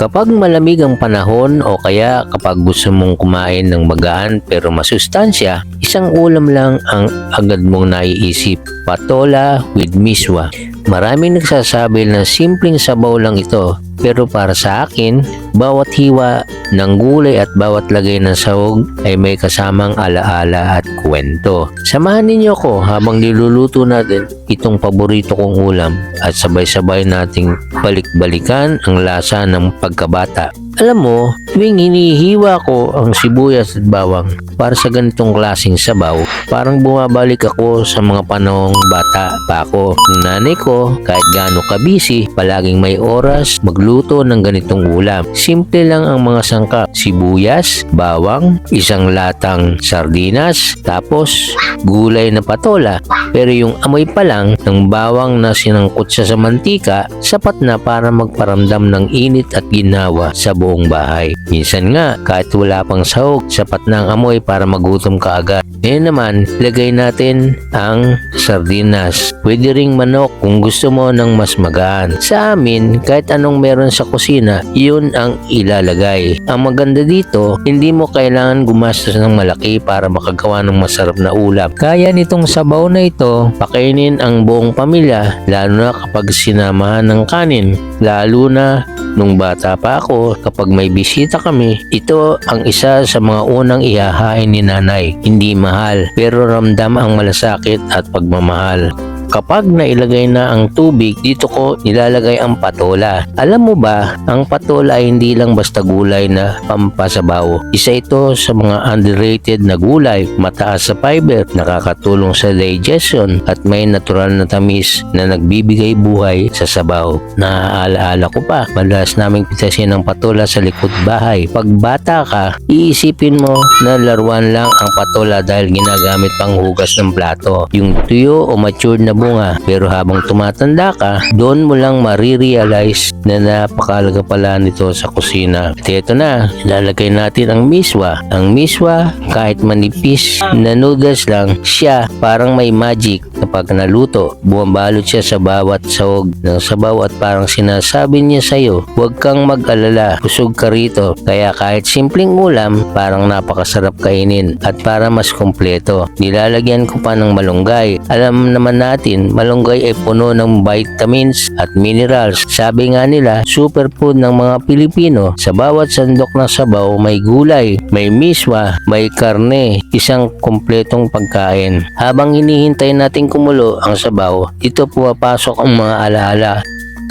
Kapag malamig ang panahon o kaya kapag gusto mong kumain ng magaan pero masustansya, isang ulam lang ang agad mong naiisip, patola with miswa. Maraming nagsasabi na simpleng sabaw lang ito pero para sa akin, bawat hiwa ng gulay at bawat lagay ng sahog ay may kasamang alaala at kwento. Samahan ninyo ko habang niluluto natin itong paborito kong ulam at sabay-sabay nating balik-balikan ang lasa ng pagkabata. Alam mo, tuwing hinihiwa ko ang sibuyas at bawang para sa ganitong klaseng sabaw, parang bumabalik ako sa mga panahong bata pa ako. Nanay ko, kahit gaano kabisi, palaging may oras magluto ng ganitong ulam. Simple lang ang mga sangkap, sibuyas, bawang, isang latang sardinas, tapos gulay na patola. Pero yung amoy pa lang ng bawang na sinangkot sa mantika, sapat na para magparamdam ng init at ginawa sa buong bahay. Minsan nga, kahit wala pang sahog, sapat na ang amoy para magutom ka agad. Ngayon naman, lagay natin ang sardinas. Pwede ring manok kung gusto mo ng mas magaan. Sa amin, kahit anong meron sa kusina, yun ang ilalagay. Ang maganda dito, hindi mo kailangan gumastos ng malaki para makagawa ng masarap na ulam. Kaya nitong sabaw na ito, pakainin ang buong pamilya, lalo na kapag sinamahan ng kanin. Lalo na nung bata pa ako, kapag may bisita kami, ito ang isa sa mga unang ihahain ni nanay. Hindi mahal, pero ramdam ang malasakit at pagmamahal. Kapag nailagay na ang tubig, dito ko nilalagay ang patola. Alam mo ba, ang patola ay hindi lang basta gulay na pampasabaw. Isa ito sa mga underrated na gulay, mataas sa fiber, nakakatulong sa digestion at may natural na tamis na nagbibigay buhay sa sabaw. Naaalaala ko pa, madalas naming pitasin ng patola sa likod bahay. Pag bata ka, iisipin mo na laruan lang ang patola dahil ginagamit pang hugas ng plato. Yung tuyo o matured na bunga. Pero habang tumatanda ka, doon mo lang marirealize na napakalaga pala nito sa kusina. At ito na, ilalagay natin ang miswa. Ang miswa, kahit manipis na noodles lang, siya parang may magic kapag naluto. Bumabalot siya sa bawat sahog ng sabaw at parang sinasabi niya sa'yo, huwag kang mag-alala, busog ka rito. Kaya kahit simpleng ulam, parang napakasarap kainin at para mas kompleto. Nilalagyan ko pa ng malunggay. Alam naman natin, malunggay ay puno ng vitamins at minerals. Sabi nga nila, superfood ng mga Pilipino. Sa bawat sandok ng sabaw, may gulay, may miswa, may karne, isang kompletong pagkain. Habang hinihintay natin kumulo ang sabaw, ito pumapasok ang mga alaala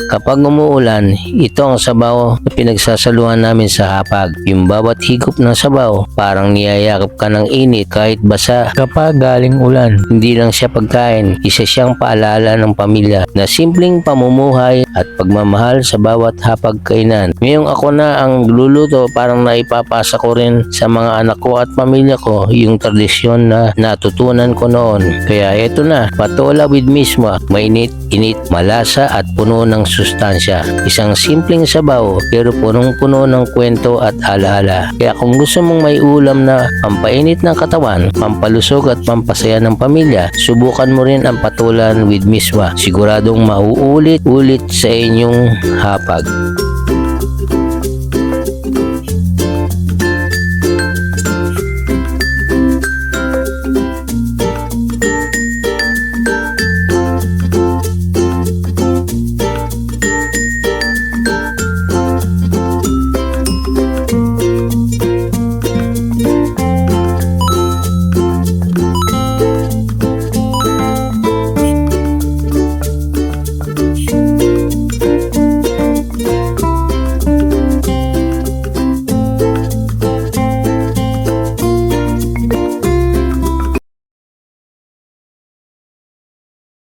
Kapag umuulan, ito ang sabaw na pinagsasaluhan namin sa hapag. Yung bawat higop ng sabaw, parang niyayakap ka ng init kahit basa. Kapag galing ulan, hindi lang siya pagkain, isa siyang paalala ng pamilya na simpleng pamumuhay at pagmamahal sa bawat hapag kainan. Ngayong ako na ang luluto, parang naipapasa ko rin sa mga anak ko at pamilya ko yung tradisyon na natutunan ko noon. Kaya eto na, patola with miswa, mainit, init, malasa at puno ng sustansya. Isang simpleng sabaw pero punong-puno ng kwento at alaala. Kaya kung gusto mong may ulam na pampainit ng katawan, pampalusog at pampasaya ng pamilya, subukan mo rin ang patulan with miswa. Siguradong mauulit-ulit sa inyong hapag.